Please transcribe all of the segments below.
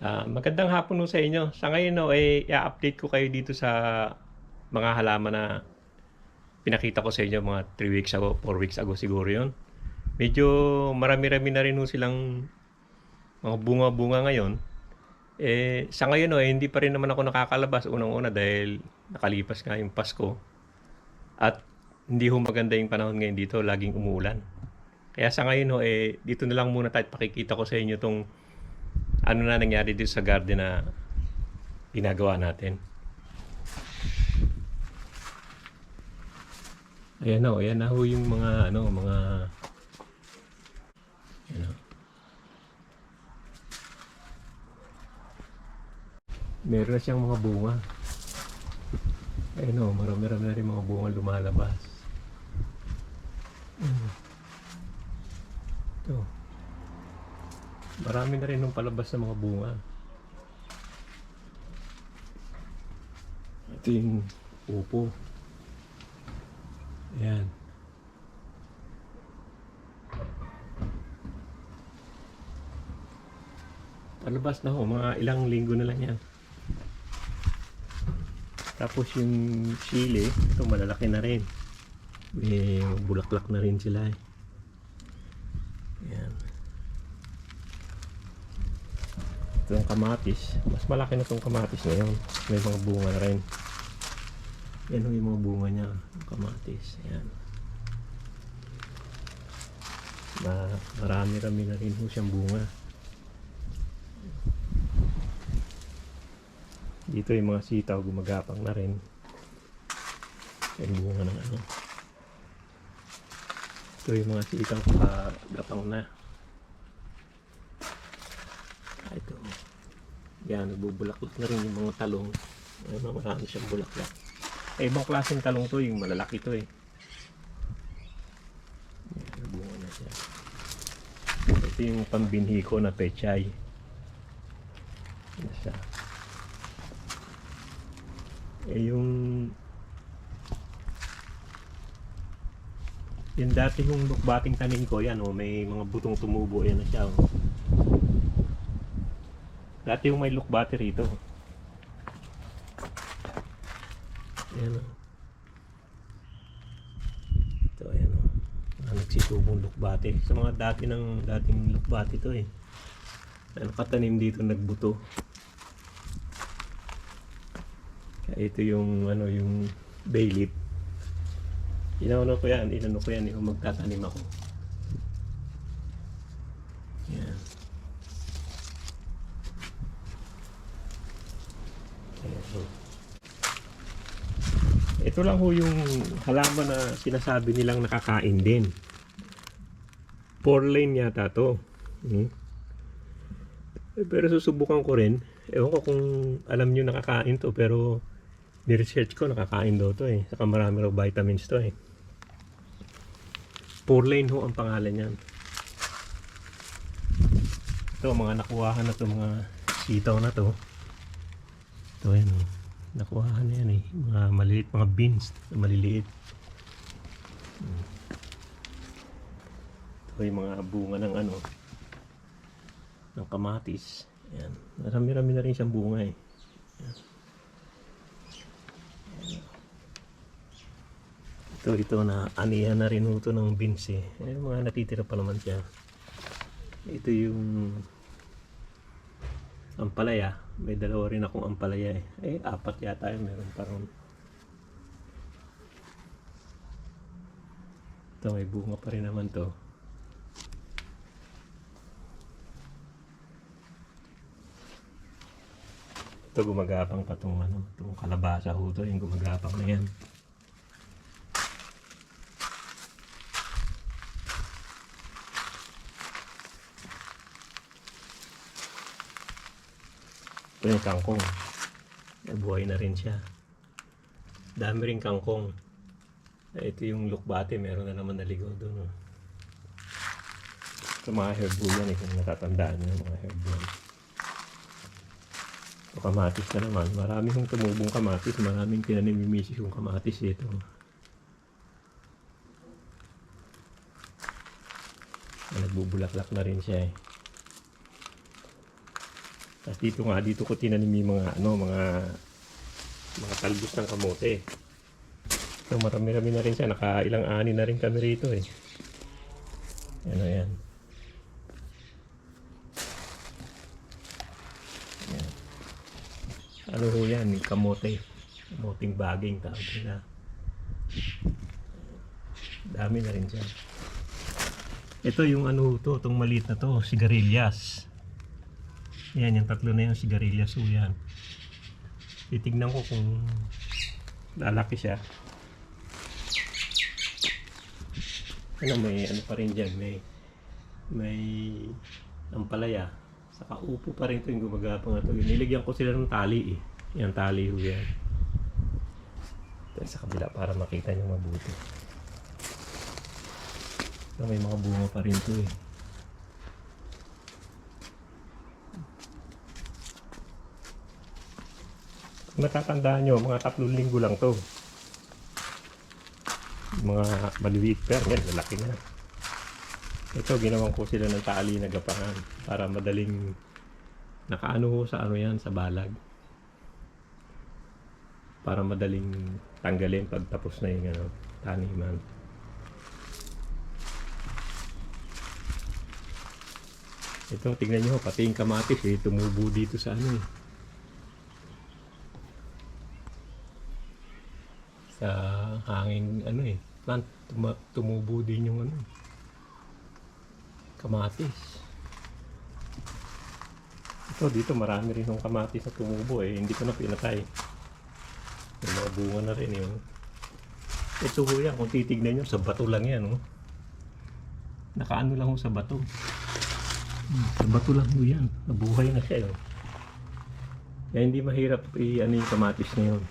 Ah, magandang hapon no sa inyo. Sa ngayon no, eh, i-update ko kayo dito sa mga halaman na pinakita ko sa inyo mga 3 weeks ago, 4 weeks ago siguro yon. Medyo marami-rami na rin ho silang mga bunga-bunga ngayon. Eh, sa ngayon no, eh, hindi pa rin naman ako nakakalabas unang-una dahil nakalipas nga yung Pasko. At hindi ho maganda yung panahon ngayon dito, laging umuulan. Kaya sa ngayon ho, eh, dito na lang muna tayo pakikita ko sa inyo tong ano na nangyari dito sa garden na ginagawa natin. Ayan na, ayan na ho yung mga ano, mga ano. Meron na siyang mga bunga. Ayan o, marami-rami na rin mga bunga lumalabas. Ito. Marami na rin nung palabas ng mga bunga. Ito yung upo. Ayan. Palabas na ho, mga ilang linggo na lang yan. Tapos yung sili, ito malalaki na rin. May bulaklak na rin sila eh. Ayan. Ito kamatis. Mas malaki na itong kamatis ngayon. May mga bunga na rin. Yan yung mga bunga niya. Kamatis. Ayan. Ma marami-rami na rin siyang bunga. Dito yung mga sitaw gumagapang na rin. Yung bunga ng ano. Ito yung mga sitaw kagapang na. Ito. Yan, nagbubulaklak na rin yung mga talong. Ano, marami siyang bulaklak. Eh, ibang klaseng talong to, yung malalaki to eh. Yan, nabunga na siya. Ito yung pambinhi ko na pechay. Ano siya. Eh, yung yung dati yung lukbating tanim ko, yan oh, may mga butong tumubo, yan na siya oh. Dati yung may lukbate rito. Ayan o. Ito, ayan o. Mga nagsitubong lukbate. Sa mga dati ng dating lukbate to eh. Ano katanim dito nagbuto. Kaya ito yung ano yung bay leaf. Inano ko yan, inano ko yan yung magtatanim ako. Yan. Ayan ho. Ito lang ho yung halaman na sinasabi nilang nakakain din. Four lane yata to. Hmm? Eh, Pero susubukan ko rin. Ewan ko kung alam nyo nakakain to pero ni-research ko nakakain daw to eh. Saka marami raw vitamins to eh. Four lane ho ang pangalan niyan. Ito mga nakuhahan na to mga sitaw na to. Ito yan oh. Na yan eh. Mga maliliit, mga beans maliliit. Ito yung mga bunga ng ano, ng kamatis. Yan. Marami-rami na rin siyang bunga eh. Yan. Ito, ito na anihan na rin ito ng beans eh. Eh, mga natitira pa naman siya. Ito yung ampalaya. May dalawa rin akong ampalaya eh. Eh, apat yata yun. Meron pa ron. Ito, may bunga pa rin naman to. Ito, gumagapang pa itong ano, itong kalabasa ho to. Yung gumagapang na yan. Ito yung kangkong. Buhay na rin siya. Dami rin kangkong. Eh, Ito yung lukbate, meron na naman naligaw doon. Oh. Ito mga herb yan eh, kung natatandaan nyo mga herb yan. Kamatis na naman. Marami kong tumubong kamatis. Maraming pinanimimisis yung kamatis ito. Nagbubulaklak na rin siya eh. Tapos dito nga, dito ko tinanim yung mga, ano, mga, mga talbos ng kamote. So, marami-rami na rin siya. Naka ilang ani na rin kami rito eh. Ano yan. Yan. Ano ho yan? Kamote. Kamoting baging tawag nila. Dami na rin siya. Ito yung ano to, itong maliit na to, sigarilyas. Yan, yung tatlo na yung sigarilyas ho yan. Titignan ko kung lalaki siya. Ano, may ano pa rin dyan, may may ampalaya. Saka upo pa rin ito yung gumagapang ito. Niligyan ko sila ng tali eh. Yan, tali ho yan. Ito sa kabila para makita nyo mabuti. So, may mga bunga pa rin ito eh. Kung natatandaan nyo, mga tatlong linggo lang to. Mga maliliit pero yan, lalaki na. Ito, ginawan ko sila ng tali na gapangan para madaling nakaano sa ano yan, sa balag. Para madaling tanggalin pag tapos na yung ano, taniman. Ito, tingnan nyo, pati yung kamatis eh, tumubo dito sa ano eh. Sa hanging ano eh, plant, tuma- tumubo din yung ano, kamatis. Ito, dito marami rin yung kamatis na tumubo eh, hindi ko na pinatay. May mga bunga na rin yun. Ito ho yan, kung titignan nyo, sa bato lang yan. Oh. Nakaano lang ho sa bato. Hmm, Sa bato lang ho yan. Nabuhay na siya. Oh. Kaya hindi mahirap i-ano yung kamatis na yun.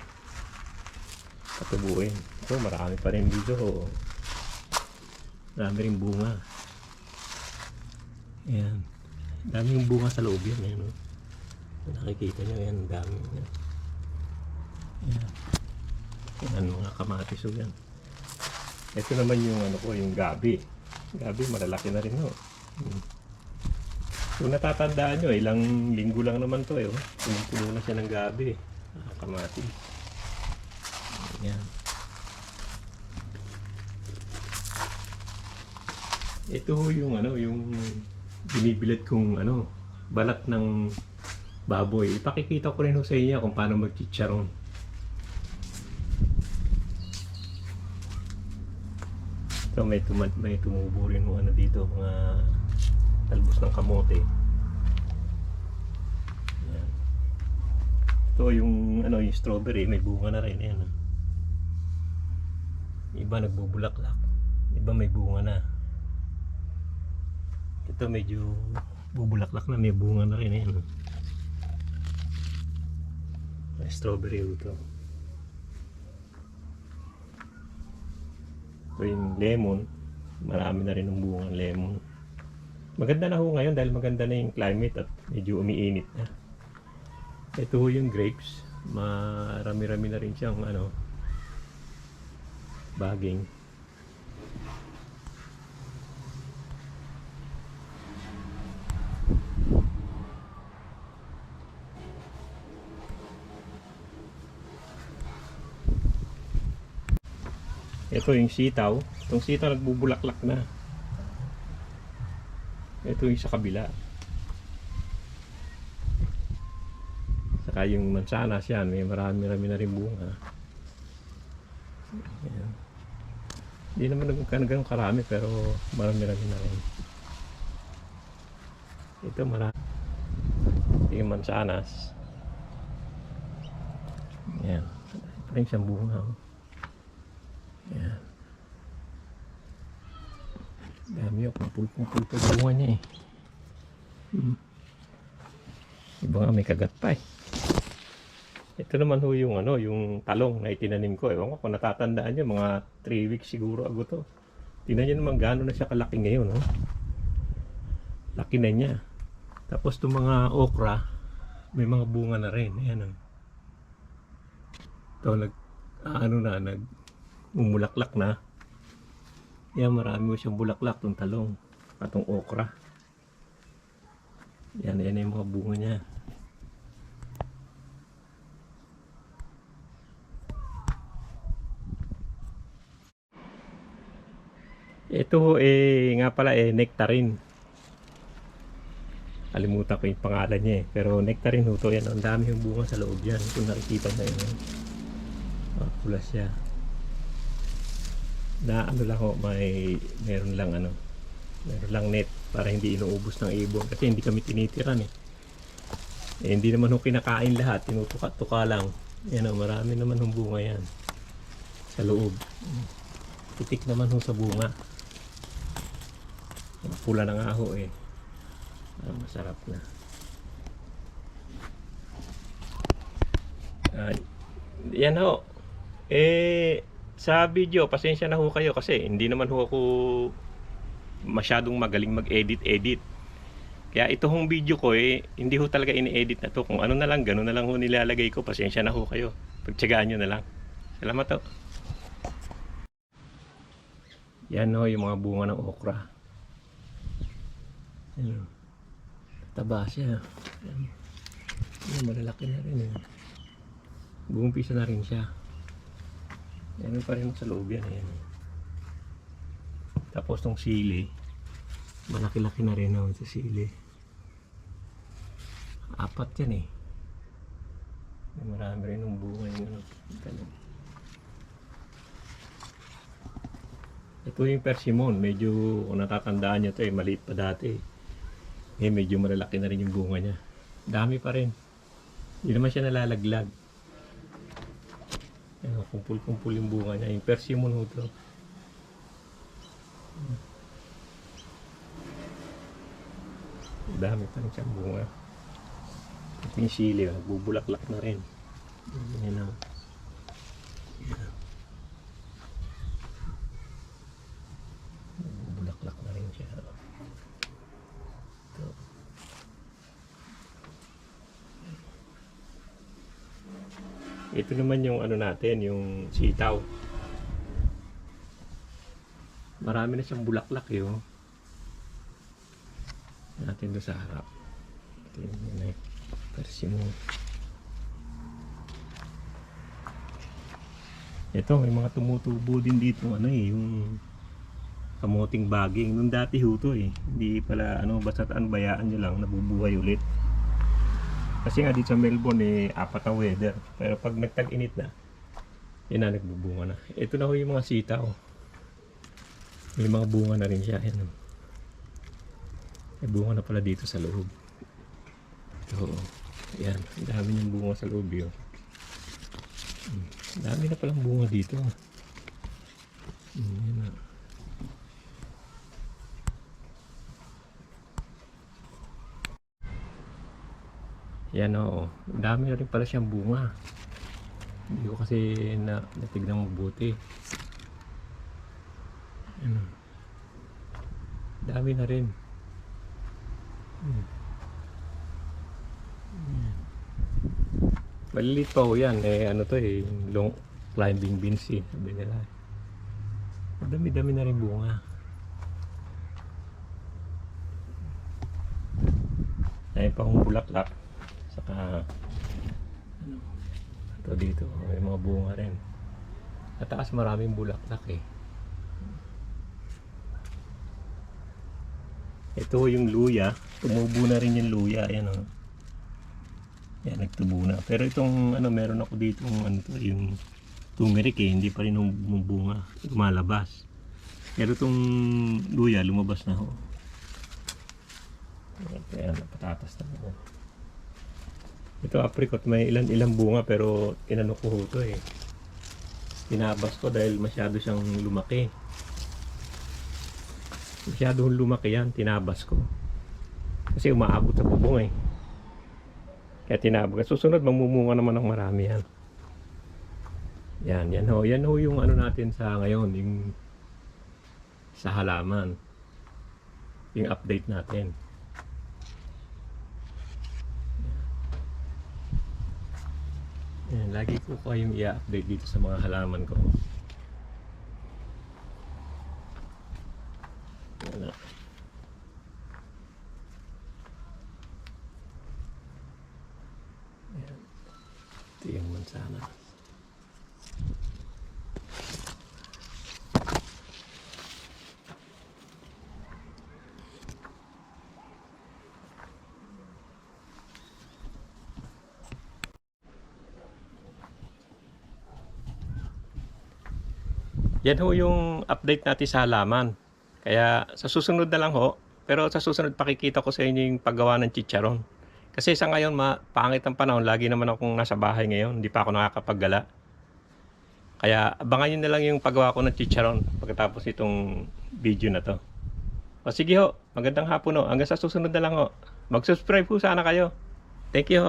Patubuin. Ito, marami pa rin dito. Oh. Marami rin bunga. Ayan. Dami yung bunga sa loob yan. Ayan, oh. Nakikita nyo, yan. Dami. Yan. Ayan. Yan mga kamatis o yan. Ito naman yung ano ko, yung gabi. Gabi, malalaki na rin no. Hmm. Kung natatandaan nyo, ilang linggo lang naman to eh. Oh. Puno na siya ng gabi. Ah, kamatis. Yan. Ito ho yung ano, yung binibilad kong ano, balat ng baboy. Ipakikita ko rin ho sa inyo kung paano magchicharon. So may, tuma- may tumubo rin mo ano dito, mga talbos ng kamote. Yan. Ito yung ano yung strawberry, may bunga na rin yan. ah. Iba nagbubulaklak. Iba may bunga na. Ito medyo bubulaklak na, may bunga na rin ah. May strawberry ito. Ito yung lemon. Marami na rin ng bunga ng lemon. Maganda na ho ngayon dahil maganda na yung climate at medyo umiinit na. Ito yung grapes. Marami-rami na rin siyang ano, baging. Ito yung sitaw. Itong sitaw nagbubulaklak na. Ito yung sa kabila. Saka yung mansanas yan, may marami-rami na rin bunga. Ayan. Hindi naman nagkanagang karami pero marami-rami na rin. Ito marami. Yung mansanas. Ayan. Ito rin siyang bunga. Oh. Ayan. Dami kumpul-kumpul pa yung bunga niya eh. Hmm. Iba nga may kagat pa eh. Ito naman ho yung ano, yung talong na itinanim ko. Ewan ko kung natatandaan nyo, mga 3 weeks siguro ago to. Tingnan nyo naman gaano na siya kalaki ngayon. No? Laki na niya. Tapos itong mga okra, may mga bunga na rin. Ayan oh. Ito, nag, ano na, nag, umulaklak na. Yan, marami mo siyang bulaklak, itong talong, at itong okra. Yan, yan yung mga bunga niya. Ito eh, nga pala eh, nectarine. Kalimutan ko yung pangalan niya eh. Pero nectarine ho to yan. Ang dami yung bunga sa loob yan. Kung nakikita na yun. Oh, pula siya. Na ano lang ho, may meron lang ano. Meron lang net para hindi inuubos ng ibon. Kasi hindi kami tinitiran eh. eh hindi naman ho kinakain lahat. Tinutuka-tuka lang. Yan o, marami naman hong bunga yan. Sa loob. Putik naman ho sa bunga. Pula na nga ho eh. Ah, masarap na. Ah, yan ho. Eh, sa video, pasensya na ho kayo kasi hindi naman ho ako masyadong magaling mag-edit-edit. Kaya ito hong video ko eh, hindi ho talaga ini-edit na to. Kung ano na lang, gano'n na lang ho nilalagay ko. Pasensya na ho kayo. Pagtsagaan nyo na lang. Salamat ho. Yan ho, yung mga bunga ng okra. Yan. Taba siya. Yan. Yan, malalaki na rin eh. Buong piso na rin siya. Yan pa rin sa loob yan. Yan. Tapos tong sili, malaki-laki na rin naman sa sili. Apat yan eh. Marami rin ng bunga yung ano. Ito yung persimmon. Medyo, kung natatandaan nyo to eh, maliit pa dati. Eh, medyo malalaki na rin yung bunga niya. Dami pa rin. Hindi naman siya nalalaglag. Ayan, kumpul-kumpul yung bunga niya. Yung persimmon ho to. Dami pa rin siyang bunga. Ito yung sili, nagbubulaklak na rin. Ayan o. Nagbubulaklak na rin siya. Ito. Ito naman yung ano natin, yung sitaw. Marami na siyang bulaklak yun. Natin doon sa harap. Ito yung may persimmon. Ito, may mga tumutubo din dito, ano eh, yung kamuting baging. Nung dati huto eh. Hindi pala, ano, basta ano, bayaan nyo lang, nabubuhay ulit. Kasi nga dito sa Melbourne eh, apat ang weather. Pero pag nagtag-init na, yun na, nagbubunga na. Ito na ho yung mga sitaw. May mga bunga na rin siya. Yan. oh. May bunga na pala dito sa loob. Oo. Yan. Ang dami niyang bunga sa loob yun. Hmm. Dami na palang bunga dito. Hmm, yan na. Yan oo. Dami na rin pala siyang bunga. Hindi ko kasi na, natignan mabuti. Ano. Dami na rin. Hmm. Yan. Maliliit pa ho yan. Eh, ano to eh, long climbing beans eh. Sabi nila. Dami-dami na rin bunga. Ay pa kong bulaklak. Saka, ano, ito dito, may mga bunga rin. Sa taas maraming bulaklak eh. Ito yung luya. Tumubo na rin yung luya. Ayan o. Yan, nagtubo na. Pero itong ano, meron ako dito ano to, yung turmeric eh. Hindi pa rin bunga. Lumalabas. Pero itong luya, lumabas na ho. Ayan, Kaya napatatas na ako. Ito apricot, may ilan ilang bunga pero inano ko ho to eh. Tinabas ko dahil masyado siyang lumaki. Masyadong lumaki yan, tinabas ko. Kasi umaabot sa bubong eh. Kaya tinabas. Susunod, mamumunga naman ng marami yan. Yan, yan ho. Yan ho yung ano natin sa ngayon, yung sa halaman. Yung update natin. Lagi ko kayong i-update dito sa mga halaman ko. Yan na. Yan. Ito yung mansana. Yan ho yung update natin sa halaman. Kaya sa susunod na lang ho, pero sa susunod pakikita ko sa inyo yung paggawa ng chicharon. Kasi sa ngayon, ma, pangit ang panahon. Lagi naman akong nasa bahay ngayon. Hindi pa ako nakakapaggala. Kaya abangan nyo na lang yung paggawa ko ng chicharon pagkatapos itong video na to. O sige ho, magandang hapon ho. Hanggang sa susunod na lang ho. Mag-subscribe po sana kayo. Thank you ho.